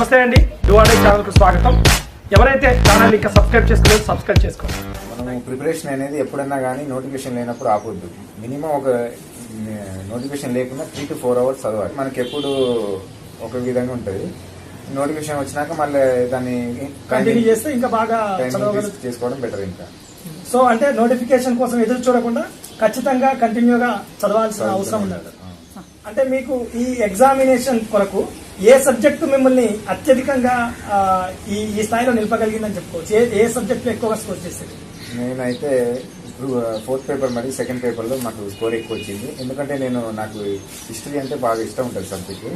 నమస్తే అండి. డువాడే ఛానల్కు స్వాగతం. ఎవరైతే ఛానల్ ఇంకా సబ్స్క్రైబ్ చేసుకోలేదు సబ్స్క్రైబ్ చేసుకోండి. మనము ప్రిపరేషన్ అనేది ఎప్పుడన్నా కానీ నోటిఫికేషన్ లేనప్పుడు ఆపొద్దు. మినిమం ఒక నోటిఫికేషన్ లేకుండా త్రీ టు ఫోర్ అవర్స్ చదవాలి. మనకి ఎప్పుడు ఒక విధంగా ఉంటుంది. నోటిఫికేషన్ వచ్చినాక మళ్ళీ దాన్ని కంటిన్యూ చేస్తే ఇంకా బాగా చేసుకోవడం బెటర్ ఇంకా. సో అంటే నోటిఫికేషన్ కోసం ఎదురు చూడకుండా ఖచ్చితంగా కంటిన్యూగా చదవాల్సిన అవసరం ఉన్నది అంటే మీకు ఈ ఎగ్జామినేషన్ కొరకు ఏ సబ్జెక్టు మిమ్మల్ని అత్యధికంగా ఈ ఈ స్థాయిలో నిలపగలిగిందని చెప్పుకోవచ్చు. ఏ ఏ సబ్జెక్ట్ ఎక్కువగా స్కోర్ చేసేది? నేనైతే ఫోర్త్ పేపర్ మరియు సెకండ్ పేపర్లో మాకు స్కోర్ ఎక్కువ వచ్చింది. ఎందుకంటే నేను నాకు హిస్టరీ అంటే బాగా ఇష్టం ఉంటుంది సబ్జెక్ట్.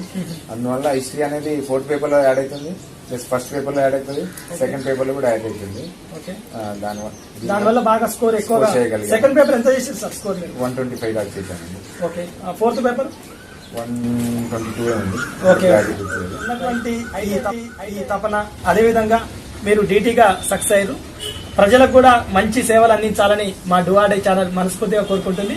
అందువల్ల హిస్టరీ అనేది ఫోర్త్ పేపర్లో యాడ్ అవుతుంది ప్లస్ ఫస్ట్ పేపర్లో యాడ్ అవుతుంది సెకండ్ పేపర్లో కూడా యాడ్ అవుతుంది. దానివల్ల బాగా స్కోర్ Score చేయగలిగాను. సెకండ్ పేపర్ ఎంత చేసారు sir score one twenty five దాకా చేశానండి. ఓకే. Fourth paper? ఓకే. ఉన్నటువంటి ఈ తపన అదేవిధంగా మీరు డీటీగా సక్సెస్ అయ్యారు. ప్రజలకు కూడా మంచి సేవలు అందించాలని మా డువాడే ఛానల్ మనస్ఫూర్తిగా కోరుకుంటుంది.